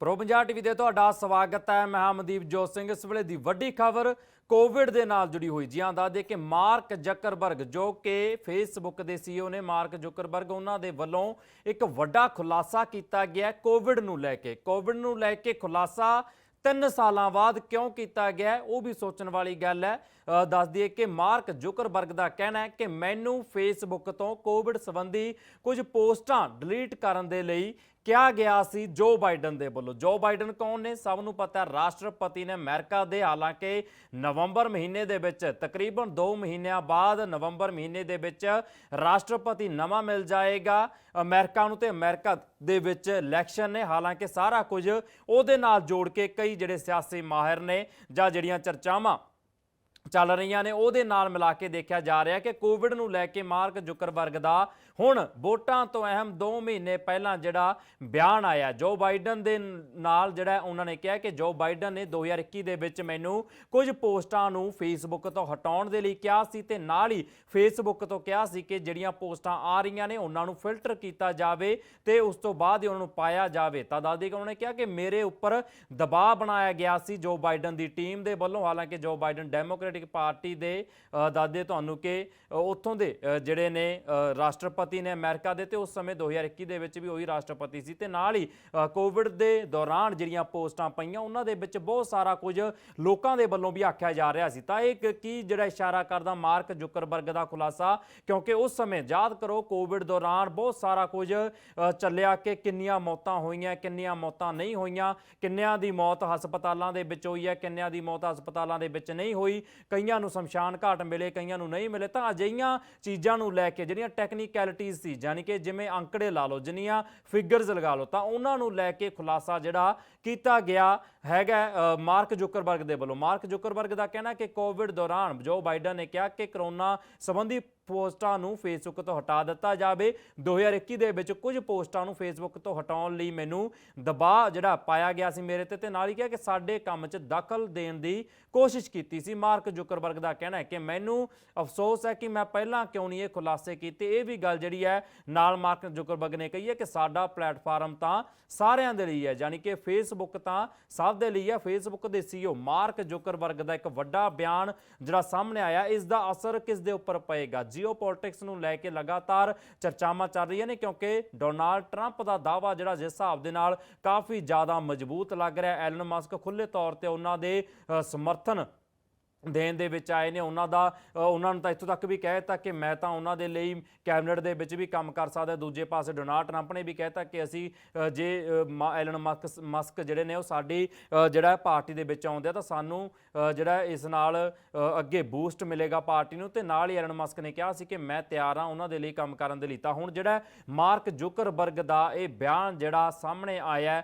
Pro Punjab TV ਤੇ ਤੁਹਾਡਾ ਸਵਾਗਤ ਹੈ। ਮੈਂ ਹਮਦੀਪ ਜੋਤ ਸਿੰਘ। ਇਸ ਵੇਲੇ ਦੀ ਵੱਡੀ ਖਬਰ ਕੋਵਿਡ ਦੇ ਨਾਲ ਜੁੜੀ ਹੋਈ ਜੀ। ਆਂਦਾ ਦੇ ਕਿ ਮਾਰਕ ਜ਼ਕਰਬਰਗ ਜੋ ਕਿ ਫੇਸਬੁੱਕ ਦੇ ਸੀਈਓ ਨੇ ਮਾਰਕ ਜ਼ੁਕਰਬਰਗ ਉਹਨਾਂ ਦੇ ਵੱਲੋਂ ਇੱਕ ਵੱਡਾ ਖੁਲਾਸਾ ਕੀਤਾ ਗਿਆ ਕੋਵਿਡ ਨੂੰ ਲੈ ਕੇ। ਕੋਵਿਡ ਨੂੰ ਲੈ ਕੇ ਖੁਲਾਸਾ ਤਿੰਨ ਸਾਲਾਂ ਬਾਅਦ ਕਿਉਂ ਕੀਤਾ ਗਿਆ ਉਹ ਵੀ ਸੋਚਣ ਵਾਲੀ ਗੱਲ ਹੈ। ਅ, ਦੱਸ ਦਈਏ ਕਿ ਮਾਰਕ ਜ਼ੁਕਰਬਰਗ ਦਾ ਕਹਿਣਾ ਹੈ ਕਿ ਮੈਨੂੰ ਫੇਸਬੁੱਕ ਤੋਂ ਕੋਵਿਡ ਸੰਬੰਧੀ ਕੁਝ ਪੋਸਟਾਂ ਡਿਲੀਟ ਕਰਨ ਦੇ ਲਈ ਕਿਹਾ ਗਿਆ ਸੀ ਜੋ ਬਾਈਡਨ ਦੇ ਵੱਲੋਂ। ਜੋ ਬਾਈਡਨ ਕੌਣ ਨੇ? ਸਭ ਨੂੰ ਪਤਾ ਹੈ, ਰਾਸ਼ਟਰਪਤੀ ਨੇ ਅਮਰੀਕਾ ਦੇ, ਹਾਲਾਂਕਿ ਨਵੰਬਰ ਮਹੀਨੇ ਦੇ ਵਿੱਚ, ਤਕਰੀਬਨ 2 ਮਹੀਨਿਆਂ ਬਾਅਦ ਨਵੰਬਰ ਮਹੀਨੇ ਦੇ ਵਿੱਚ ਰਾਸ਼ਟਰਪਤੀ ਨਵਾਂ ਮਿਲ ਜਾਏਗਾ। ਅਮਰੀਕਾ ਨੂੰ ਤੇ ਅਮਰੀਕਾ ਦੇ ਵਿੱਚ ਇਲੈਕਸ਼ਨ ਨੇ, ਹਾਲਾਂਕਿ ਸਾਰਾ ਕੁਝ ਉਹਦੇ ਨਾਲ ਜੋੜ ਕੇ ਕਈ ਜਿਹੜੇ ਸਿਆਸੀ ਮਾਹਿਰ ਨੇ ਜਾਂ ਜਿਹੜੀਆਂ ਚਰਚਾਵਾਂ ਚੱਲ ਰਹੀਆਂ ਨੇ। ਉਹਦੇ ਨਾਲ ਮਿਲਾ ਕੇ ਦੇਖਿਆ ਜਾ ਰਿਹਾ ਕਿ ਕੋਵਿਡ ਨੂੰ ਲੈ ਕੇ ਮਾਰਕ ਜ਼ੁਕਰਬਰਗ ਦਾ ਹੁਣ ਵੋਟਾਂ ਤੋਂ ਅਹਿਮ 2 ਮਹੀਨੇ ਪਹਿਲਾਂ ਜਿਹੜਾ ਬਿਆਨ ਆਇਆ। ਜੋ ਬਾਈਡਨ ਦੇ ਨਾਲ ਜਿਹੜਾ ਉਹਨਾਂ ਨੇ ਕਿਹਾ ਕਿ ਜੋ ਬਾਈਡਨ ਨੇ 2021 ਦੇ ਵਿੱਚ ਮੈਨੂੰ ਕੁਝ ਪੋਸਟਾਂ ਨੂੰ ਫੇਸਬੁੱਕ ਤੋਂ ਹਟਾਉਣ ਦੇ ਲਈ ਕਿਹਾ ਸੀ ਤੇ ਨਾਲ ਹੀ ਫੇਸਬੁੱਕ ਤੋਂ ਕਿਹਾ ਸੀ ਕਿ ਜਿਹੜੀਆਂ ਪੋਸਟਾਂ ਆ ਰਹੀਆਂ ਨੇ, ਉਹਨਾਂ ਨੂੰ ਫਿਲਟਰ ਕੀਤਾ ਜਾਵੇ ਤੇ ਉਸ ਤੋਂ ਬਾਅਦ ਹੀ ਉਹਨਾਂ ਨੂੰ ਪਾਇਆ ਜਾਵੇ। ਤਾਂ ਦੱਸਦੀ ਕਿ ਉਹਨਾਂ ਨੇ ਕਿਹਾ ਕਿ ਮੇਰੇ ਉੱਪਰ ਦਬਾਅ ਬਣਾਇਆ ਗਿਆ ਸੀ ਜੋ ਬਾਈਡਨ ਦੀ ਟੀਮ ਦੇ ਵੱਲੋਂ। ਹਾਲਾਂਕਿ ਜੋ ਬਾਈਡਨ ਡੈਮੋਕ੍ਰੈਟਿਕ ਪਾਰਟੀ ਦੇ ਦਾਦੇ ਤੁਹਾਨੂੰ ਕਿ ਉੱਥੋਂ ਦੇ ਜਿਹੜੇ ਨੇ ਰਾਸ਼ਟਰਪਤੀ ਨੇ ਅਮਰੀਕਾ ਦੇ ਤੇ ਉਸ ਸਮੇਂ 2021 ਦੇ ਵਿੱਚ ਵੀ ਉਹੀ ਰਾਸ਼ਟਰਪਤੀ ਸੀ ਤੇ ਨਾਲ ਹੀ ਕੋਵਿਡ ਦੇ ਦੌਰਾਨ ਜਿਹੜੀਆਂ ਪੋਸਟਾਂ ਪਈਆਂ ਉਹਨਾਂ ਦੇ ਵਿੱਚ ਬਹੁਤ ਸਾਰਾ ਕੁਝ ਲੋਕਾਂ ਦੇ ਵੱਲੋਂ ਵੀ ਆਖਿਆ ਜਾ ਰਿਹਾ ਸੀ। ਤਾਂ ਇਹ ਕੀ ਜਿਹੜਾ ਇਸ਼ਾਰਾ ਕਰਦਾ ਮਾਰਕ ਜ਼ੁਕਰਬਰਗ ਦਾ ਖੁਲਾਸਾ, ਕਿਉਂਕਿ ਉਸ ਸਮੇਂ ਯਾਦ ਕਰੋ ਕੋਵਿਡ ਦੌਰਾਨ ਬਹੁਤ ਸਾਰਾ ਕੁਝ ਚੱਲਿਆ ਕਿ ਕਿੰਨੀਆਂ ਮੌਤਾਂ ਹੋਈਆਂ, ਕਿੰਨੀਆਂ ਮੌਤਾਂ ਨਹੀਂ ਹੋਈਆਂ, ਕਿੰਨਿਆਂ ਦੀ ਮੌਤ ਹਸਪਤਾਲਾਂ ਦੇ ਵਿੱਚ ਹੋਈ ਹੈ, ਕਿੰਨਿਆਂ ਦੀ ਮੌਤ ਹਸਪਤਾਲਾਂ ਦੇ ਵਿੱਚ ਨਹੀਂ ਹੋਈ ਕਈਆਂ ਨੂੰ ਸ਼ਮਸ਼ਾਨ ਘਾਟ ਮਿਲੇ, ਕਈਆਂ ਨੂੰ ਨਹੀਂ ਮਿਲੇ, ਤਾਂ ਅਜਿਹੀਆਂ ਚੀਜ਼ਾਂ ਨੂੰ ਲੈ ਕੇ ਜਿਹੜੀਆਂ ਟੈਕਨੀਕੈਲਿਟੀਜ਼ ਸੀ ਯਾਨੀ ਕਿ ਜਿਵੇਂ ਅੰਕੜੇ ਲਾ ਲਓ, ਜਿੰਨੀਆਂ ਫਿਗਰਸ ਲਗਾ ਲਓ, ਤਾਂ ਉਹਨਾਂ ਨੂੰ ਲੈ ਕੇ ਖੁਲਾਸਾ ਜਿਹੜਾ ਕੀਤਾ ਗਿਆ ਹੈਗਾ ਮਾਰਕ ਜ਼ੁਕਰਬਰਗ ਦੇ ਵੱਲੋਂ। ਮਾਰਕ ਜ਼ੁਕਰਬਰਗ ਦਾ ਕਹਿਣਾ ਕਿ ਕੋਵਿਡ ਦੌਰਾਨ ਜੋ ਬਾਈਡਨ ਨੇ ਕਿਹਾ ਕਿ ਕਰੋਨਾ ਸੰਬੰਧੀ ਪੋਸਟਾਂ ਨੂੰ ਫੇਸਬੁੱਕ ਤੋਂ ਹਟਾ ਦਿੱਤਾ ਜਾਵੇ। 2021 ਦੇ ਵਿੱਚ ਕੁਝ ਪੋਸਟਾਂ ਨੂੰ ਫੇਸਬੁੱਕ ਤੋਂ ਹਟਾਉਣ ਲਈ ਮੈਨੂੰ ਦਬਾਅ ਜਿਹੜਾ ਪਾਇਆ ਗਿਆ ਸੀ ਮੇਰੇ ਤੇ ਤੇ ਨਾਲ ਹੀ ਕਿਹਾ ਕਿ ਸਾਡੇ ਕੰਮ 'ਚ ਦਖਲ ਦੇਣ ਦੀ ਕੋਸ਼ਿਸ਼ ਕੀਤੀ ਸੀ। ਮਾਰਕ ਜ਼ੁਕਰਬਰਗ ਦਾ ਕਹਿਣਾ ਹੈ ਕਿ ਮੈਨੂੰ ਅਫਸੋਸ ਹੈ ਕਿ ਮੈਂ ਪਹਿਲਾਂ ਕਿਉਂ ਨਹੀਂ ਇਹ ਖੁਲਾਸੇ ਕੀਤੇ। ਇਹ ਵੀ ਗੱਲ ਜਿਹੜੀ ਹੈ, ਨਾਲ ਮਾਰਕ ਜ਼ੁਕਰਬਰਗ ਨੇ ਕਹੀ ਹੈ ਕਿ ਸਾਡਾ ਪਲੇਟਫਾਰਮ ਤਾਂ ਸਾਰਿਆਂ ਦੇ ਲਈ ਹੈ, ਯਾਨੀ ਕਿ ਫੇਸਬੁੱਕ ਤਾਂ ਸਭ ਦੇ ਲਈ ਹੈ। ਫੇਸਬੁੱਕ ਦੇ ਸੀਈਓ ਮਾਰਕ ਜ਼ੁਕਰਬਰਗ ਦਾ ਇੱਕ ਵੱਡਾ ਬਿਆਨ ਜਿਹੜਾ ਸਾਹਮਣੇ ਆਇਆ, ਇਸ ਦਾ ਅਸਰ ਕਿਸ ਦੇ ਉੱਪਰ ਪਏਗਾ? ਜੀਓਪੋਲਿਟਿਕਸ ਨੂੰ ਲੈ ਕੇ ਲਗਾਤਾਰ ਚਰਚਾਵਾਂ ਚੱਲ ਰਹੀਆਂ ਨੇ, ਕਿਉਂਕਿ ਡੋਨਾਲਡ ਟਰੰਪ ਦਾ ਦਾਵਾ ਜਿਹੜਾ ਜਿਸ ਹਿਸਾਬ ਦੇ ਨਾਲ ਕਾਫੀ ਜ਼ਿਆਦਾ ਮਜ਼ਬੂਤ ਲੱਗ ਰਿਹਾ ਐਲਨ ਮਸਕ ਖੁੱਲੇ ਤੌਰ ਤੇ ਉਹਨਾਂ ਦੇ ਸਮਰਥਨ ਦੇਣ ਦੇ ਵਿੱਚ ਆਏ ਨੇ, ਉਹਨਾਂ ਦਾ ਉਹਨਾਂ ਨੂੰ ਤਾਂ ਇੱਥੋਂ ਤੱਕ ਵੀ ਕਹਿ ਦਿੱਤਾ ਕਿ ਮੈਂ ਤਾਂ ਉਹਨਾਂ ਦੇ ਲਈ ਕੈਬਨਿਟ ਦੇ ਵਿੱਚ ਵੀ ਕੰਮ ਕਰ ਸਕਦਾ, ਦੂਜੇ ਪਾਸੇ ਡੋਨਾਲਡ ਟਰੰਪ ਨੇ ਵੀ ਕਹਿਤਾ ਕਿ ਅਸੀਂ ਜੇ ਮਾ- ਐਲਨ ਮਸਕ ਮਸਕ ਜਿਹੜੇ ਨੇ ਉਹ ਸਾਡੀ ਜਿਹੜਾ ਪਾਰਟੀ ਦੇ ਵਿੱਚ ਆਉਂਦੇ ਆ, ਤਾਂ ਸਾਨੂੰ ਜਿਹੜਾ ਇਸ ਨਾਲ ਅੱਗੇ ਬੂਸਟ ਮਿਲੇਗਾ ਪਾਰਟੀ ਨੂੰ, ਤੇ ਨਾਲ ਹੀ ਐਲਨ ਮਸਕ ਨੇ ਕਿਹਾ ਸੀ ਕਿ ਮੈਂ ਤਿਆਰ ਹਾਂ ਉਹਨਾਂ ਦੇ ਲਈ ਕੰਮ ਕਰਨ ਦੇ ਲਈ। ਤਾਂ ਹੁਣ ਜਿਹੜਾ ਮਾਰਕ ਜ਼ੁਕਰਬਰਗ ਦਾ ਇਹ ਬਿਆਨ ਜਿਹੜਾ ਸਾਹਮਣੇ ਆਇਆ